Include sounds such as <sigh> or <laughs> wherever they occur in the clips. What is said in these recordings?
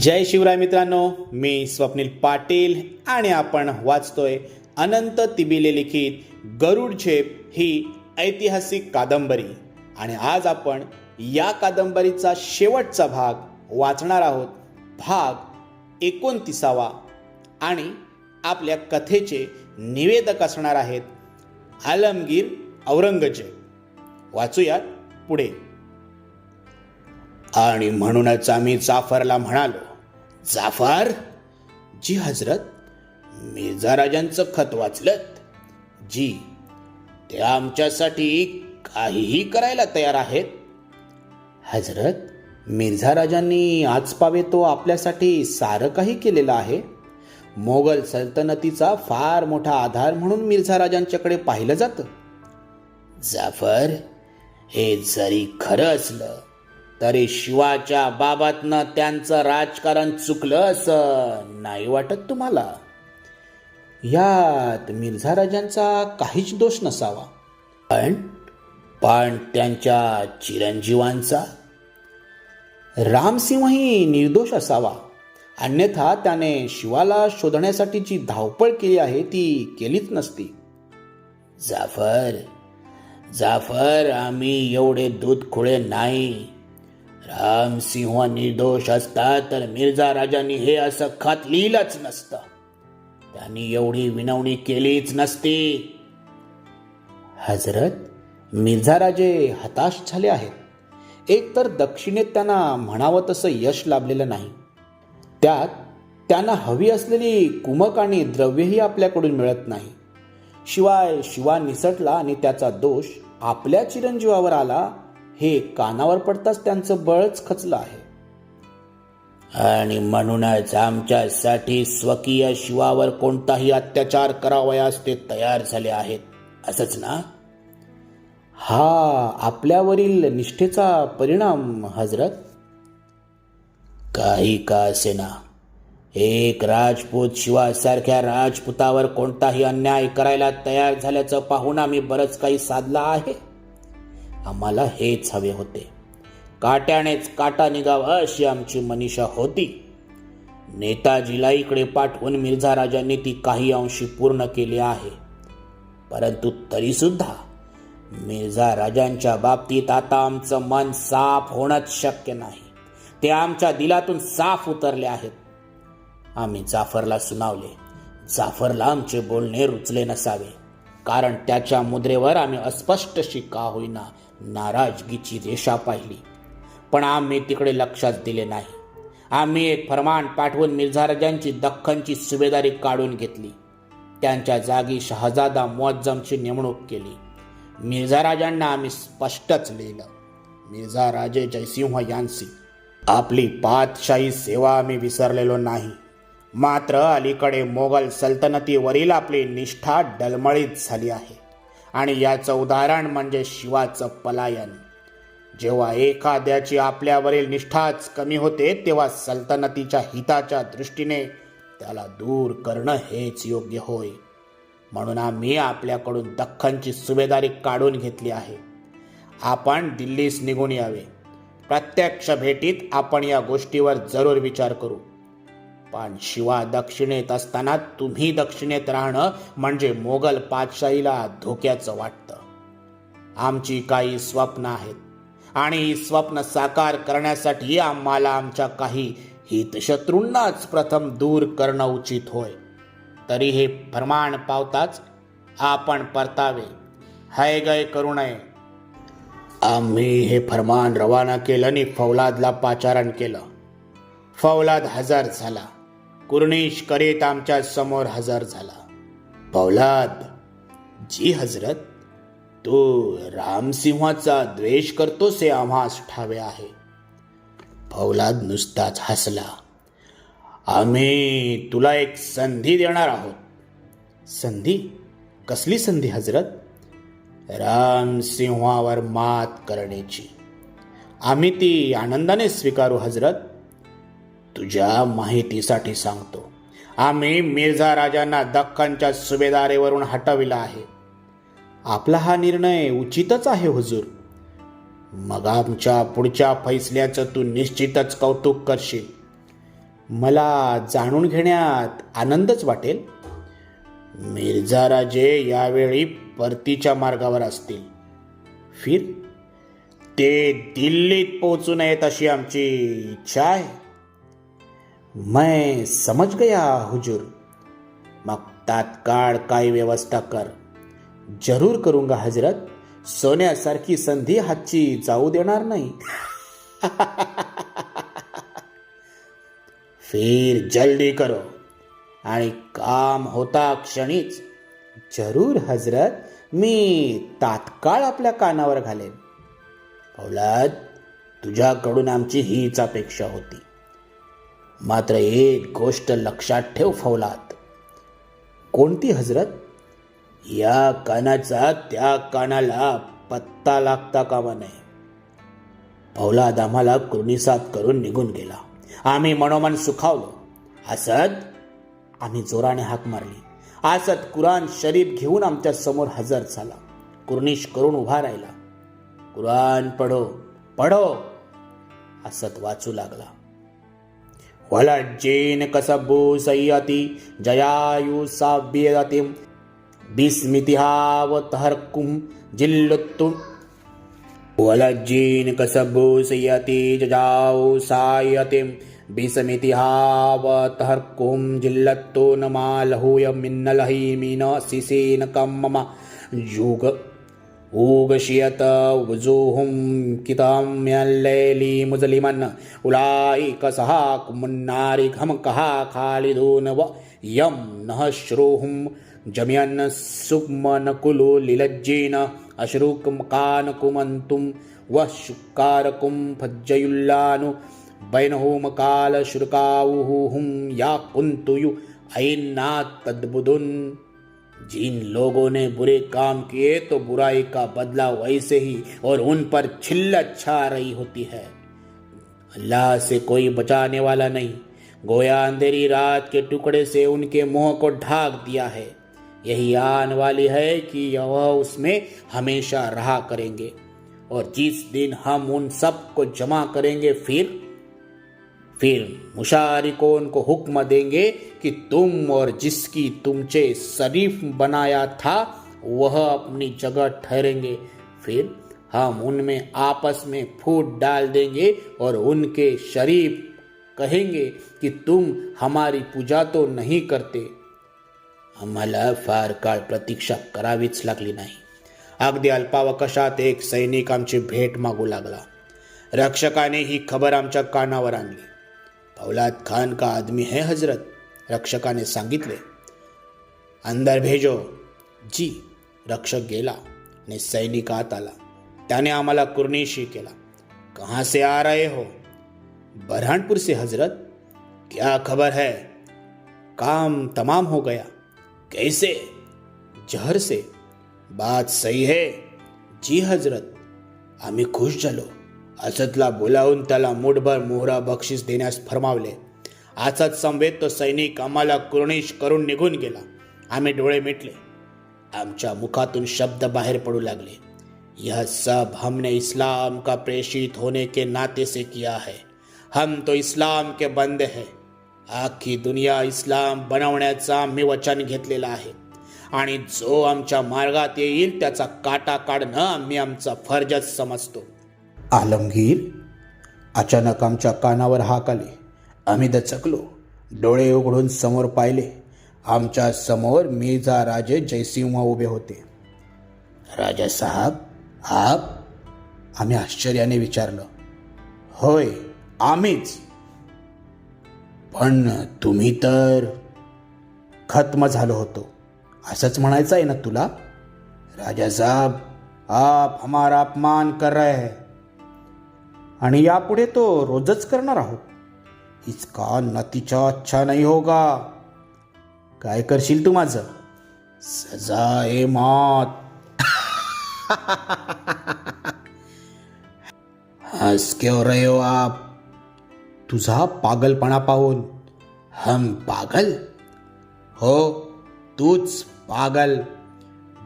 जय शिवराय मित्रांनो मी स्वप्नील पाटील आणि आपण वाचतोय अनंत तिबिले लिखित गरुड झेप ही ऐतिहासिक कादंबरी. आणि आज आपण या कादंबरीचा शेवटचा भाग वाचणार आहोत. भाग एकोणतीसावा. आणि आपल्या कथेचे निवेदक असणार आहेत आलमगीर औरंगजेब. वाचूयात पुढे. आणि म्हणूनच आम्ही जाफरला म्हणालो जाफर जी हजरत मिर्झा राजांचं खत वाचलत जी ते आमच्यासाठी काहीही करायला तयार आहेत. हजरत मिर्झा राजांनी आज पावे तो आपल्यासाठी सारं काही केलेलं आहे? मोगल सल्तनतीचा फार मोठा आधार म्हणून मिर्झा राजांच्याकडे पाहिलं जातं. जाफर हे जरी खरं असलं तरी शिवाच्या बाबातनं त्यांचं राजकारण चुकलं असं नाही वाटत तुम्हाला? यात मिर्झा राजांचा काहीच दोष नसावा. पण पण त्यांच्या चिरंजीवांचा? रामसिंहही निर्दोष असावा. अन्यथा त्याने शिवाला शोधण्यासाठी जी धावपळ केली आहे ती केलीच नसती. जाफर जाफर आम्ही एवढे दूध खुळे नाही. रामसिंह निर्दोष असता तर मिर्झा राजांनी हे असं खत लिहिलंच नसतं. त्यांनी एवढी विनवणी केलीच नसती. हजरत मिर्झा राजे हताश झाले आहेत. एक तर दक्षिणेत त्यांना म्हणावं तसं यश लाभलेलं नाही. त्यात त्यांना हवी असलेली कुमक आणि द्रव्यही आपल्याकडून मिळत नाही. शिवाय शिवा निसटला आणि त्याचा दोष आपल्या चिरंजीवावर आला हे कानावर पडताच त्यांचं बळच खचलं आहे. आणि म्हणूनच आमच्यासाठी स्वकीय शिवावर कोणताही अत्याचार करावयास ते तयार झाले आहेत. असंच ना? हा आपल्यावरील निष्ठेचा परिणाम हजरत? काही का असेना एक राजपूत शिवासारख्या राजपुतावर कोणताही अन्याय करायला तयार झाल्याचं पाहून आम्ही बरंच काही साधलं आहे. आम्हाला हेच हवे होते. काट्यानेच काटा निघावा अशी आमची मनीषा होती. नेताजीला इकडे पाठवून मिर्झा राजांनी ती काही अंशी पूर्ण केली आहे. परंतु तरीसुद्धा मिर्झा राजांच्या बाबतीत आता आमचं मन साफ होणंच शक्य नाही. ते आमच्या दिलातून साफ उतरले आहेत. आम्ही जाफरला सुनावले. जाफरला आमचे बोलणे रुचले नसावे. कारण त्याच्या मुद्रेवर आम्ही अस्पष्टशी का होईना नाराजगीची रेषा पाहिली. पण आम्ही तिकडे लक्षात दिले नाही. आम्ही एक फरमान पाठवून मिर्झा राजांची दख्खनची सुभेदारी काढून घेतली. त्यांच्या जागी शहजादा मुअज्जमची नेमणूक केली. मिर्झा राजांना आम्ही स्पष्टच लिहिलं. मिर्झा राजे जयसिंह यांसी आपली पातशाही सेवा आम्ही विसरलेलो नाही. मात्र अलीकडे मोगल सल्तनतीवरील आपली निष्ठा डलमळीत झाली आहे. आणि याचं उदाहरण म्हणजे शिवाचं पलायन. जेव्हा एखाद्याची आपल्यावरील निष्ठाच कमी होते तेव्हा सल्तनतीच्या हिताच्या दृष्टीने त्याला दूर करणं हेच योग्य होय. म्हणून आम्ही आपल्याकडून दख्खनची सुभेदारी काढून घेतली आहे. आपण दिल्लीस निघून यावे. प्रत्यक्ष भेटीत आपण या गोष्टीवर जरूर विचार करू. पण शिवा दक्षिणेत असताना तुम्ही दक्षिणेत राहणं म्हणजे मोगल पातशाहीला धोक्याचं वाटतं. आमची काही स्वप्न आहेत. आणि ही स्वप्न साकार करण्यासाठी आम्हाला आमच्या काही हितशत्रूंनाच प्रथम दूर करणं उचित होय. तरी हे प्रमाण पावताच आपण परतावे. हय गय करू नये आम्ही हे फरमान रवाना केलं आणि फौलादला पाचारण केलं. फौलाद हजर झाला. कुर्निश करीत आमच्यासमोर हजर झाला. पौलाद जी हजरत तू रामसिंहाचा द्वेष करतोस हे आम्हास ठावे आहे. फौलाद नुसताच हसला. आम्ही तुला एक संधी देणार आहोत. संधी? कसली संधी हजरत? रामसिंहावर मात करण्याची. आम्ही ती आनंदाने स्वीकारू हजरत. तुझ्या माहितीसाठी सांगतो. आम्ही मिर्झा राजांना दख्खनच्या सुभेदारीवरून हटविला आहे. आपला हा निर्णय उचितच आहे हुजूर. मग आमच्या पुढच्या फैसल्याचं तू निश्चितच कौतुक करशील. मला जाणून घेण्यात आनंदच वाटेल. मिर्झा राजे यावेळी परतीच्या मार्गावर असतील. फिर? ते दिल्लीत पोहोचू नयेत अशी आमची इच्छा आहे. मैं समझ गया हुजूर। मग तात्काळ काय व्यवस्था कर। जरूर करूंगा हजरत। सोन्यासारखी संधी हातची जाऊ देणार नाही। <laughs> फिर जल्दी करो। आणि काम होता क्षणीच। जरूर हजरत। मी तात्काळ आपल्या कानावर घालेन। औलाद तुझ्याकडून आमची हीच अपेक्षा होती। मात्र एक गोष्ट लक्षात ठेव फौलाद कोणती हजरत? या कानाचा त्या कानाला पत्ता लागता कामा नये. फौलाद आम्हाला कृणीसात करून निघून गेला. आम्ही मनोमन सुखावलो. असद आम्ही जोराने हाक मारली. आसत कुराण शरीफ घेऊन आमच्यासमोर हजर झाला. कुर्निश करून उभा राहिला. कुराण पढो पढो. असत वाचू लागला. वलज्जेन कसबोषयति जयायुसाव्यतिं विस्मितिहावतहर्कुं जिल्लुत्तु। वलज्जेन कसबोषयति ज्यतिं विस्मितिहावतहर्कुं जिल्लतो न मालहूयमिन्नलहीमिन शिशेन कं मम युग ऊगशियत वजूहुम किताम्यल्लैली मुजलिमन उलाइक सहाक मुन्नारि घम कहा खालिदून व यम नः श्रोहुम जमियन सुमन कुलु लिलज्जेन अश्रुकमकान कुमंतुम व शुकारकुम फज्जयुल्लानु बैनहुम काल शुरकाउहुम या कुंतुयु ऐन्ना तद्बुदुन जिन लोगों ने बुरे काम किए तो बुराई का बदला वैसे ही और उन पर छिल्लत छा रही होती है। अल्लाह से कोई बचाने वाला नहीं। गोया अंधेरी रात के टुकड़े से उनके मुँह को ढाक दिया है। यही आन वाली है कि वह उसमें हमेशा रहा करेंगे। और जिस दिन हम उन सबको जमा करेंगे, फिर फिर मुशारिकों को हुक्म देंगे कि तुम और जिसकी तुमचे शरीफ बनाया था, वह अपनी जगह ठहरेंगे। फिर हम उनमें आपस में फूट डाल देंगे और उनके शरीफ कहेंगे कि तुम हमारी पूजा तो नहीं करते। आम्हाला फार काळ प्रतीक्षा करावीच लागली नाही। अगदी अल्पावकाशात एक सैनिक आमची भेट मागू लागला। रक्षकाने ही खबर आमच्या कानावर आणली। फौलाद खान का आदमी है हज़रत। रक्षकाने सांगितले अंदर भेजो। जी, रक्षक गेला आणि सैनिक आत आला त्याने आम्हाला कुर्निशी केला। कहाँ से आ रहे हो? बरहानपुर से हज़रत। क्या खबर है? काम तमाम हो गया। कैसे? जहर से। बात सही है। जी हज़रत आम्ही खुश झालो असदला बोलावून त्याला मुठभर मोहरा बक्षीस देण्यास फरमावले. असद संवेद तो सैनिक आम्हाला कुर्णिश करून निघून गेला. आम्ही डोळे मिटले. आमच्या मुखातून शब्द बाहेर पडू लागले. यह सब हमने इस्लाम का प्रेषित होने के नाते से किया है. हम तो इस्लाम के बंद हैं. आखी दुनिया इस्लाम बनवण्याचा आम्ही वचन घेतलेलं आहे. आणि जो आमच्या मार्गात येईल त्याचा काटा काढणं आम्ही आमचा फर्जच समजतो. आलमगीर. अचानक आमच्या कानावर हाक आली. आम्ही दचकलो. डोळे उघडून समोर पाहिले. आमच्यासमोर मिर्झा राजे जयसिंह उभे होते. राजा साहेब आप? आम्ही आश्चर्याने विचारलं. होय आम्हीच. पण तुम्ही तर खत्म झालो होतो. असंच म्हणायचं आहे ना तुला? राजा साहब आप हमारा अपमान कर रहे हैं. आणि यापुढे तो रोजच करणार आहोत. इसका नतीचा अच्छा नाही होगा. काय करशील तू माझं? सजा ए मौत. हंस क्यों रहे हो आप. तुझा पागलपणा पाहून हम पागल? हो तूच पागल.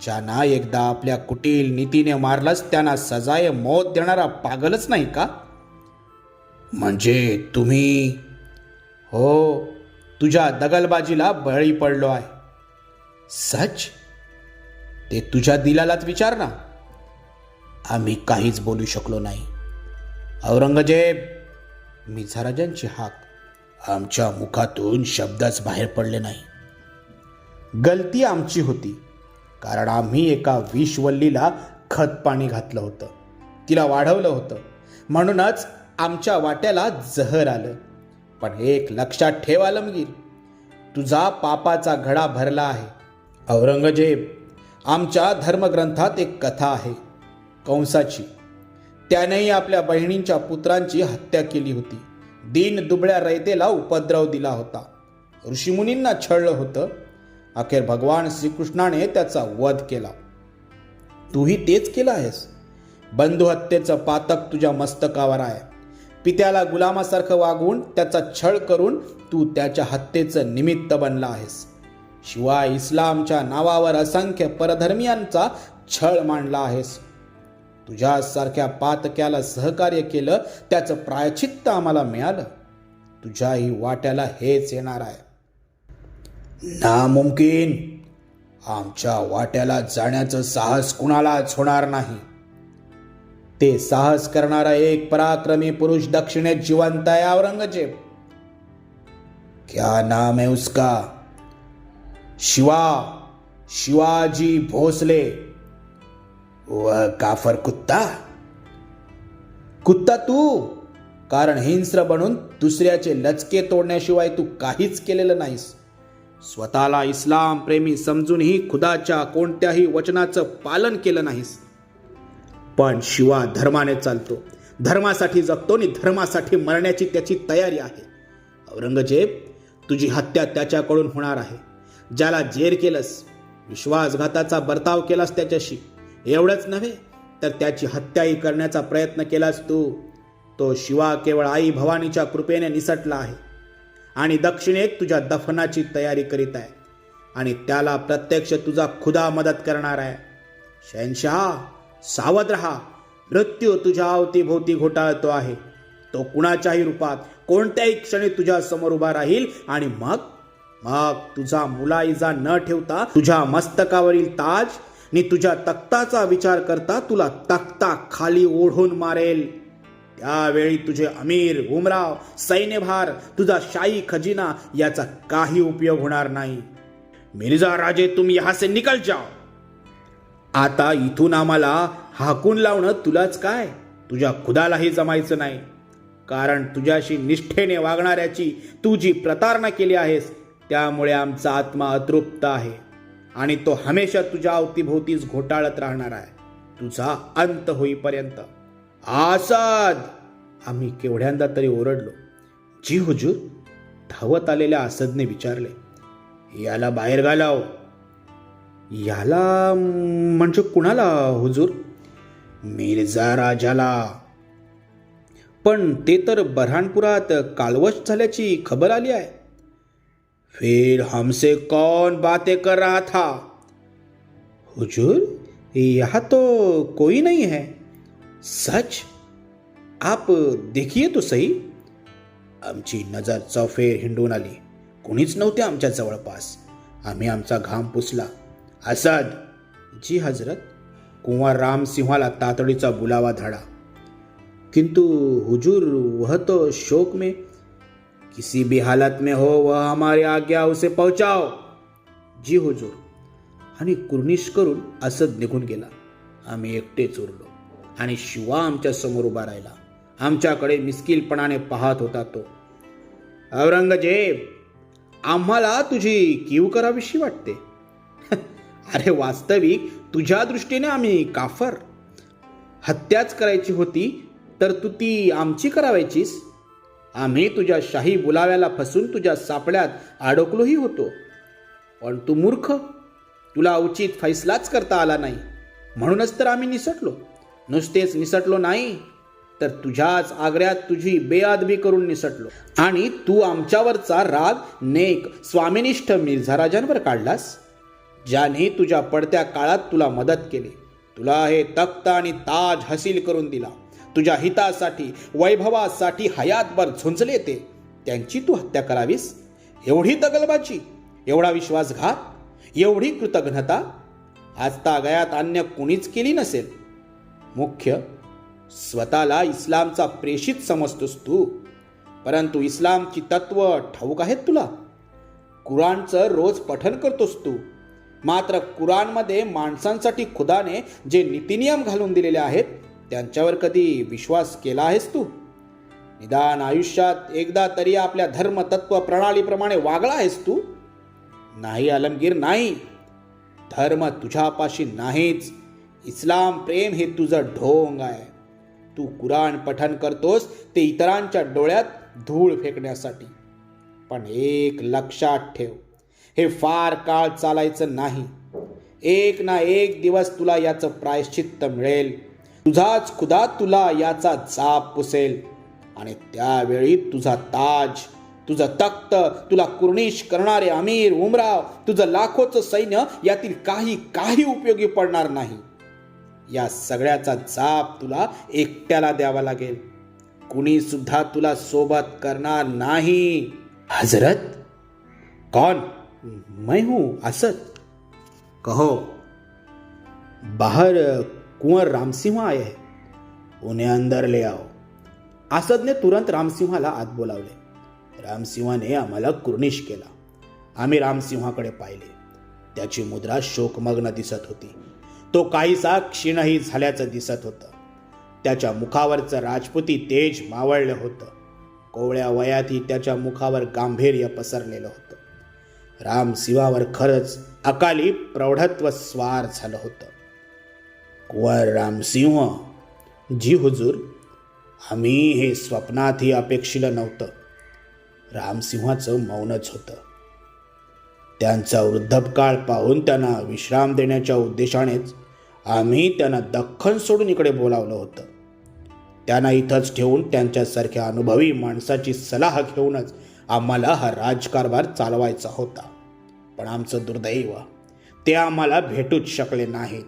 ज्यांना एकदा आपल्या कुटील नीतीने मारलंच त्यांना सजाय मौत देणारा पागलच नाही का? म्हणजे तुम्ही? हो तुझ्या दगलबाजीला बळी पडलो आहे. सच? ते तुझ्या दिलालाच विचार ना. आम्ही काहीच बोलू शकलो नाही. औरंगजेब मिझाराजांची हाक आमच्या मुखातून शब्दच बाहेर पडले नाही. गलती आमची होती कारण आम्ही एका विषवल्लीला खत पाणी घातलं होतं. तिला वाढवलं होतं. म्हणूनच आमच्या वाट्याला जहर आलं. पण एक लक्षात ठेव आलमगीर तुझा पापाचा घडा भरला आहे. औरंगजेब आमच्या धर्मग्रंथात एक कथा आहे. कंसाची त्यानेही आपल्या बहिणींच्या पुत्रांची हत्या केली होती. दीन दुबळ्या रयतेला उपद्रव दिला होता. ऋषीमुनींना छळलं होतं. अखेर भगवान श्रीकृष्णाने त्याचा वध केला. तूही तेच केलं आहेस? बंधू हत्येचं पातक तुझ्या मस्तकावर आहे. पित्याला गुलामासारखं वागून त्याचा छळ करून तू त्याच्या हत्येचं निमित्त बनला आहेस. शिवाय इस्लामच्या नावावर असंख्य परधर्मियांचा छळ मांडला आहेस. तुझ्यासारख्या पातक्याला सहकार्य केलं त्याचं प्रायचित्त आम्हाला मिळालं. तुझ्याही वाट्याला हेच येणार आहे. नामुमकिन आमच्या वाट्याला जाण्याचं साहस कुणालाच होणार नाही. ते साहस करणारा एक पराक्रमी पुरुष दक्षिणेत जिवंत आहे औरंगजेब. क्या नाम है उसका? शिवा शिवाजी भोसले. वह काफर कुत्ता? कुत्ता तू? कारण हिंस्र बनून दुसऱ्याचे लचके तोडण्याशिवाय तू काहीच केलेलं नाहीस. स्वतःला इस्लाम प्रेमी समजूनही खुदाच्या कोणत्याही वचनाचं पालन केलं नाहीस. पण शिवा धर्माने चालतो. धर्मासाठी जगतो आणि धर्मासाठी मरण्याची त्याची तयारी आहे. औरंगजेब तुझी हत्या त्याच्याकडून होणार आहे. ज्याला जेर केलंस विश्वासघाताचा बर्ताव केलास त्याच्याशी. एवढंच नव्हे तर त्याची हत्याही करण्याचा प्रयत्न केलास तू. तो शिवा केवळ आई भवानीच्या कृपेने निसटला आहे. आणि दक्षिणेत तुझ्या दफनाची तयारी करीत आहे. आणि त्याला प्रत्यक्ष तुझा खुदा मदत करणार आहे. शहनशाह! सावध रहा. मृत्यू तुझ्या अवतीभोवती घोटाळतो आहे. तो कुणाच्याही रूपात कोणत्याही क्षणी तुझ्या समोर उभा राहील आणि मग? मग तुझा मुलाइजा न ठेवता तुझ्या मस्तकावरील ताज नि तुझ्या तख्ताचा विचार करता तुला तख्ता खाली ओढून मारेल. त्यावेळी तुझे अमीर उमराव सैन्यभार तुझा शाही खजिना याचा काही उपयोग होणार नाही. मिर्झा राजे तुम यहाँ से निकल जाओ. आता इथून आम्हाला हाकून लावणं तुलाच काय? तुझ्या खुदालाही जमायचं नाही. कारण तुझ्याशी निष्ठेने वागणाऱ्याची तू जी प्रतारणा केली आहेस त्यामुळे आमचा आत्मा अतृप्त आहे. आणि तो हमेशा तुझ्या अवतीभोवतीच घोटाळत राहणार आहे. तुझा अंत होईपर्यंत. आसाद! आम्ही केवढ्यांदा तरी ओरडलो. जी हुजूर धावत आलेल्या आसदने विचारले याला बाहेर घालाव हो. याला म्हणजे कुणाला हुजूर? मिर्झा राजाला. पण ते तर बऱ्हाणपुरात कालवश झाल्याची खबर आली आहे. फिर हमसे कौन बातें कर रहा था? हुजूर यहाँ तो कोई नहीं है। सच? आप देखिए तो सही। आमची नजर चौफेर हिंडून आली. कोणीच नव्हते आमच्या जवळपास. आम्ही आमचा घाम पुसला. असद जी हजरत कुंवर रामसिंहाला तातडीचा बुलावा धाडा. किंतु हुजूर वह तो शोक में किसी भी हालत में हो वह हमारी आज्ञा उसे पहुंचाओ. जी हुजूर आणि कुर्निश करून असद निघून गेला. आम्ही एकटेच उरलो. आणि शिवा आमच्यासमोर उभा राहिला. आमच्याकडे मिस्किलपणाने पाहत होता तो. औरंगजेब आम्हाला तुझी कीव करावीशी वाटते. अरे वास्तविक तुझ्या दृष्टीने आम्ही काफर. हत्याच करायची होती तर तू ती आमची करावायचीस. आम्ही तुझ्या शाही बुलाव्याला फसून तुझ्या सापड्यात अडकलोही होतो. पण तू मूर्ख. तुला उचित फैसलाच करता आला नाही. म्हणूनच तर आम्ही निसटलो. नुसतेच निसटलो नाही तर तुझ्याच आग्र्यात तुझी बेआदबी करून निसटलो. आणि तू आमच्यावरचा राग नेक स्वामिनिष्ठ मिर्झा राजांवर काढलास? ज्याने तुझ्या पडत्या काळात तुला मदत केली तुला हे तख्त आणि ताज हसील करून दिला. तुझ्या हितासाठी वैभवासाठी हयातभर झुंजले ते. त्यांची तू हत्या करावीस? एवढी दगलबाजी एवढा विश्वासघात? एवढी कृतघ्नता? आजता गयात अन्य कुणीच केली नसेल? मुख्य स्वतःला इस्लामचा प्रेषित समजतोस तू. परंतु इस्लामची तत्व ठाऊक आहेत तुला. कुराणचं रोज पठन करतोस तू. मात्र कुराणमध्ये माणसांसाठी खुदाने जे नीतिनियम घालून दिलेले आहेत त्यांच्यावर कधी विश्वास केला आहेस तू? निदान आयुष्यात एकदा तरी आपल्या धर्मतत्व प्रणालीप्रमाणे वागला आहेस तू? नाही आलमगीर नाही. धर्म तुझ्यापाशी नाहीच. इस्लाम प्रेम हे तुझं ढोंग आहे. तू कुराण पठन करतोस ते इतरांच्या डोळ्यात धूळ फेकण्यासाठी. पण एक लक्षात ठेव. हे फार काळ चालायचं नाही. एक ना एक दिवस तुला याचं प्रायश्चित्त मिळेल. तुझाच खुदा तुला याचा जाप पुसेल. आणि त्यावेळी तुझा ताज तुझं तख्त तुला कुर्निश करणारे अमीर उमराव तुझं लाखोचं सैन्य यातील काही काही उपयोगी पडणार नाही. या सगळ्याचा जाप तुला एकट्याला द्यावा लागेल. कुणी सुद्धा तुला सोबत करणार नाही. हजरत? कौन? मैं हूं असद। कहो बाहर कुंवर रामसिंह आए हैं। उन्हें अंदर ले आओ। असदने तुरंत रामसिंहाला आत बोलावले। रामसिंहाने आम्हाला कुर्निश केला। आम्ही रामसिंहाकडे पाहिले। त्याची मुद्रा शोकमग्न दिसत होती। तो काहीसा क्षीणही झाल्याचं दिसत होतं। त्याच्या मुखावरचं राजपुती तेज मावळलं होतं। कोवळ्या वयातही त्याच्या मुखावर गांभीर्य पसरलेलं होतं। रामसिंहावर खरंच अकाली प्रौढत्व स्वार झालं होतं. कुंवर रामसिंह जी हुजूर आम्ही हे स्वप्नातही अपेक्षिलं नव्हतं. रामसिंहाचं मौनच होतं. त्यांचा वृद्धपकाळ पाहून त्यांना विश्राम देण्याच्या उद्देशानेच आम्ही त्यांना दख्खन सोडून इकडे बोलावलं होतं. त्यांना इथंच ठेवून त्यांच्यासारख्या अनुभवी माणसाची सलाह घेऊनच आम्हाला हा राजकारभार चालवायचा होता. पण आमचं दुर्दैव ते आम्हाला भेटूच शकले नाहीत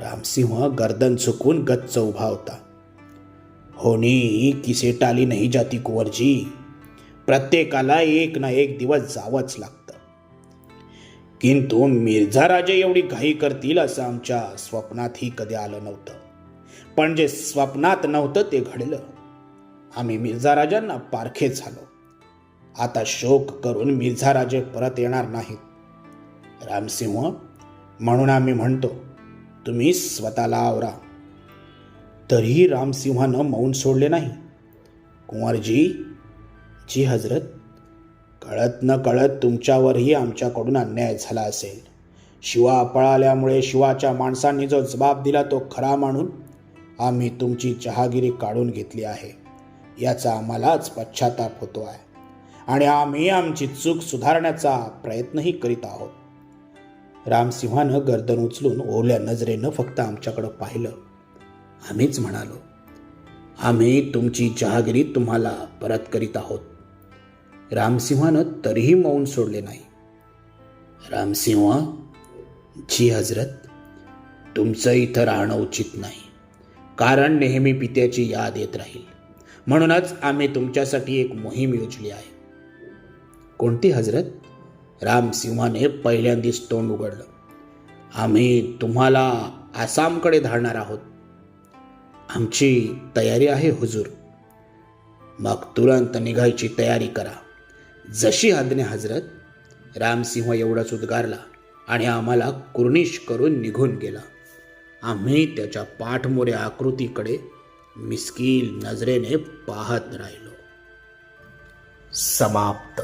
रामसिंह गर्दन चुकून गच्च उभा होता. होणी किसे टाली नाही जाती कुंवरजी. प्रत्येकाला एक ना एक दिवस जावंच लागतं. किंतु मिर्झा राजे एवढी घाई करतील असं आमच्या स्वप्नातही कधी आलं नव्हतं. पण जे स्वप्नात नव्हतं ते घडलं. आम्ही मिर्झा राजांना पारखे झालो. आता शोक करून मिर्झा राजे परत येणार नाहीत. रामसिंह म्हणून आम्ही म्हणतो तुम्ही स्वतःला आवरा. तरीही रामसिंहानं मौन सोडले नाही. कुंवरजी जी हजरत कळत न कळत तुमच्यावरही आमच्याकडून अन्याय झाला असेल. शिवा पळाल्यामुळे शिवाच्या माणसांनी जो जबाब दिला तो खरा मानून आम्ही तुमची चहागिरी काढून घेतली आहे. याचा आम्हालाच पश्चाताप होतो आहे. आणि आम्ही आमची चूक सुधारण्याचा प्रयत्नही करीत आहोत. रामसिंहानं गर्दन उचलून ओल्या नजरेनं फक्त आमच्याकडं पाहिलं. आम्हीच म्हणालो आम्ही तुमची जहागिरी तुम्हाला परत करीत आहोत. रामसिंहानं तरीही मौन सोडले नाही. रामसिंह जी हजरत तुमचं इथं राहणं उचित नाही. कारण नेहमी पित्याची याद येत राहील. म्हणूनच आम्ही तुमच्यासाठी एक मोहीम योजली आहे. कोणती हजरत? रामसिंहाने पहिल्यांदीच तोंड उघडलं. आम्ही तुम्हाला आसामकडे धाडणार आहोत. आमची तयारी आहे हुजूर. मग तुरंत निघायची तयारी करा. जशी आज्ञा हजरत रामसिंह एवढाच उद्गारला आणि आम्हाला कुर्निश करून निघून गेला. आम्ही त्याच्या पाठमोऱ्या आकृतीकडे मिस्कील नजरेने पाहत राहिलो. समाप्त.